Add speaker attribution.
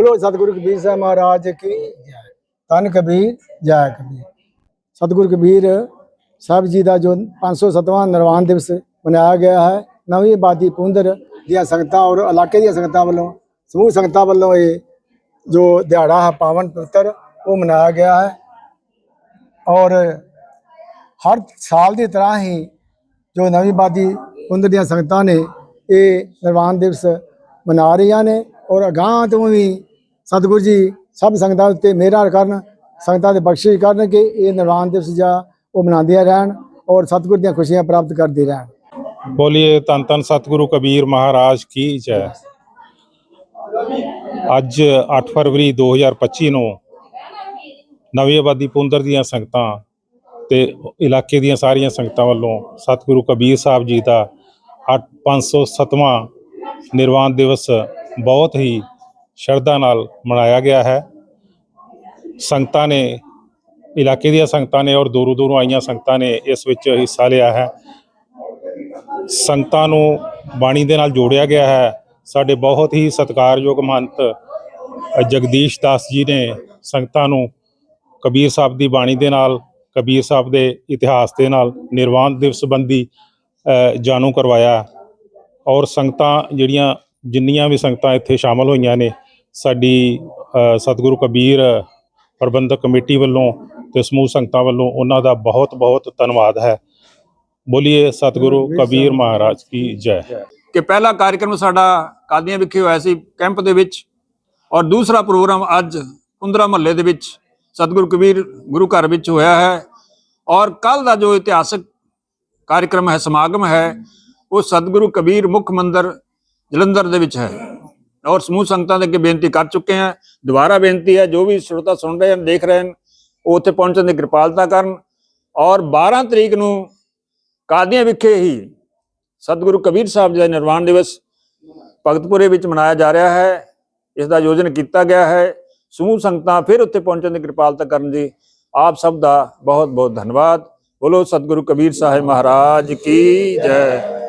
Speaker 1: बोलो सतगुरु कबीर साहब महाराज की जय तन कबीर जय कबीर ਸਤਿਗੁਰੂ ਕਬੀਰ ਸਾਹਿਬ ਜੀ ਦਾ ਜੋ 507ਵਾਂ ਨਿਰਵਾਣ ਦਿਵਸ ਮਨਾਇਆ ਗਿਆ ਹੈ ਨਵੀਂ ਆਬਾਦੀ ਪੁੰਦਰ ਦੀਆਂ ਸੰਗਤਾਂ ਔਰ ਇਲਾਕੇ ਦੀਆਂ ਸੰਗਤਾਂ ਵੱਲੋਂ ਸਮੂਹ ਸੰਗਤਾਂ ਵੱਲੋਂ ਇਹ ਜੋ ਦਿਹਾੜਾ ਹੈ ਪਾਵਨ ਪਵਿੱਤਰ ਉਹ ਮਨਾਇਆ ਗਿਆ ਹੈ ਔਰ ਹਰ ਸਾਲ ਦੀ ਤਰ੍ਹਾਂ ਹੀ ਜੋ ਨਵੀਂ ਆਬਾਦੀ ਪੁੰਦਰ ਦੀਆਂ ਸੰਗਤਾਂ ਨੇ ਇਹ ਨਿਰਵਾਣ ਦਿਵਸ ਮਨਾ ਰਹੀਆਂ ਨੇ ਔਰ ਅਗਾਂਹ ਤੋਂ ਵੀ ਸਤਿਗੁਰੂ ਜੀ, ਸਭ ਸੰਗਤਾਂ ਉੱਤੇ ਮਿਹਰ ਕਰਨ, ਸੰਗਤਾਂ ਦੇ ਬਖਸ਼ਿਸ਼ ਕਰਨ ਕਿ ਇਹ ਨਿਰਵਾਣ ਦਿਵਸ ਜਾਂ ਉਹ ਮਨਾਉਂਦੀਆਂ ਰਹਿਣ ਔਰ ਸਤਿਗੁਰ ਦੀਆਂ ਖੁਸ਼ੀਆਂ ਪ੍ਰਾਪਤ ਕਰਦੇ ਰਹਿਣ।
Speaker 2: ਬੋਲੀਏ ਧੰਨ ਧੰਨ ਸਤਿਗੁਰੂ ਕਬੀਰ ਮਹਾਰਾਜ ਕੀ ਜੈ। ਅੱਜ 8 ਫਰਵਰੀ 2025 ਨੂੰ ਨਵੀਂ ਆਬਾਦੀ ਪੁੰਦਰ ਦੀਆਂ ਸੰਗਤਾਂ ਤੇ ਇਲਾਕੇ ਦੀਆਂ ਸਾਰੀਆਂ ਸੰਗਤਾਂ ਵੱਲੋਂ ਸਤਿਗੁਰੂ ਕਬੀਰ ਸਾਹਿਬ ਜੀ ਦਾ 8 507ਵਾਂ ਨਿਰਵਾਣ ਦਿਵਸ ਬਹੁਤ ਹੀ ਸ਼ਰਧਾ ਨਾਲ ਮਨਾਇਆ ਗਿਆ ਹੈ। ਸੰਗਤਾਂ ਨੇ, ਇਲਾਕੇ ਦੀਆਂ ਸੰਗਤਾਂ ਨੇ ਔਰ ਦੂਰੋਂ ਦੂਰੋਂ ਆਈਆਂ ਸੰਗਤਾਂ ਨੇ ਇਸ ਵਿੱਚ ਹਿੱਸਾ ਲਿਆ ਹੈ। ਸੰਗਤਾਂ ਨੂੰ ਬਾਣੀ ਦੇ ਨਾਲ ਜੋੜਿਆ ਗਿਆ ਹੈ। ਸਾਡੇ ਬਹੁਤ ਹੀ ਸਤਿਕਾਰਯੋਗ ਮਹੰਤ ਜਗਦੀਸ਼ ਦਾਸ ਜੀ ਨੇ ਸੰਗਤਾਂ ਨੂੰ ਕਬੀਰ ਸਾਹਿਬ ਦੀ ਬਾਣੀ ਦੇ ਨਾਲ, ਕਬੀਰ ਸਾਹਿਬ ਦੇ ਇਤਿਹਾਸ ਦੇ ਨਾਲ ਨਿਰਵਾਣ ਦਿਵਸ ਸੰਬੰਧੀ ਜਾਣੂ ਕਰਵਾਇਆ। ਔਰ ਸੰਗਤਾਂ ਜਿਹੜੀਆਂ, ਜਿੰਨੀਆਂ ਵੀ ਸੰਗਤਾਂ ਇੱਥੇ ਸ਼ਾਮਲ ਹੋਈਆਂ ਨੇ ਸਾਡੀ ਸਤਿਗੁਰੂ ਕਬੀਰ ਪ੍ਰਬੰਧਕ ਕਮੇਟੀ ਵੱਲੋਂ ਤੇ ਸਮੂਹ ਸੰਗਤਾਂ ਵੱਲੋਂ ਉਹਨਾਂ ਦਾ ਬਹੁਤ ਬਹੁਤ ਧੰਨਵਾਦ ਹੈ। ਬੋਲੀਏ ਸਤਿਗੁਰੂ ਕਬੀਰ ਮਹਾਰਾਜ ਕੀ ਜੈ।
Speaker 3: ਕਿ ਪਹਿਲਾ ਕਾਰਜਕ੍ਰਮ ਸਾਡਾ ਕਾਦੀਆਂ ਵਿਖੇ ਹੋਇਆ ਸੀ ਕੈਂਪ ਦੇ ਵਿੱਚ। ਔਰ ਦੂਸਰਾ ਪ੍ਰੋਗਰਾਮ ਅੱਜ ਕੁੰਦਰਾ ਮਹੱਲੇ ਦੇ ਵਿੱਚ ਸਤਿਗੁਰੂ ਕਬੀਰ ਗੁਰੂ ਘਰ ਵਿੱਚ ਹੋਇਆ ਹੈ। ਔਰ ਕੱਲ ਦਾ ਜੋ ਇਤਿਹਾਸਕ ਕਾਰਜਕ੍ਰਮ ਹੈ ਸਮਾਗਮ ਹੈ ਉਹ ਸਤਿਗੁਰੂ ਕਬੀਰ ਮੁੱਖ ਮੰਦਰ ਜਲੰਧਰ ਦੇ ਵਿੱਚ ਹੈ। ਔਰ ਸਮੂਹ ਸੰਗਤਾਂ ਦੇ ਅੱਗੇ ਬੇਨਤੀ ਕਰ ਚੁੱਕੇ ਹਾਂ। ਦੁਬਾਰਾ ਬੇਨਤੀ ਹੈ, ਜੋ ਵੀ ਸਰੋਤਾ ਸੁਣ ਰਹੇ ਹਨ, ਦੇਖ ਰਹੇ ਹਨ, ਉਹ ਉੱਥੇ ਪਹੁੰਚਣ ਦੀ ਕਿਰਪਾਲਤਾ ਕਰਨ। ਔਰ 12 ਤਰੀਕ ਨੂੰ ਕਾਦੀਆਂ ਵਿਖੇ ਹੀ ਸਤਿਗੁਰੂ ਕਬੀਰ ਸਾਹਿਬ ਜੀ ਦਾ ਨਿਰਵਾਣ ਦਿਵਸ ਭਗਤਪੁਰੇ ਵਿੱਚ ਮਨਾਇਆ ਜਾ ਰਿਹਾ ਹੈ। ਇਸ ਦਾ ਆਯੋਜਨ ਕੀਤਾ ਗਿਆ ਹੈ। ਸਮੂਹ ਸੰਗਤਾਂ ਫਿਰ ਉੱਥੇ ਪਹੁੰਚਣ ਦੀ ਕਿਰਪਾਲਤਾ ਕਰਨ ਦੀ ਆਪ ਸਭ ਦਾ ਬਹੁਤ ਬਹੁਤ ਧੰਨਵਾਦ। ਬੋਲੋ ਸਤਿਗੁਰੂ ਕਬੀਰ ਸਾਹਿਬ ਮਹਾਰਾਜ ਕੀ ਜੈ।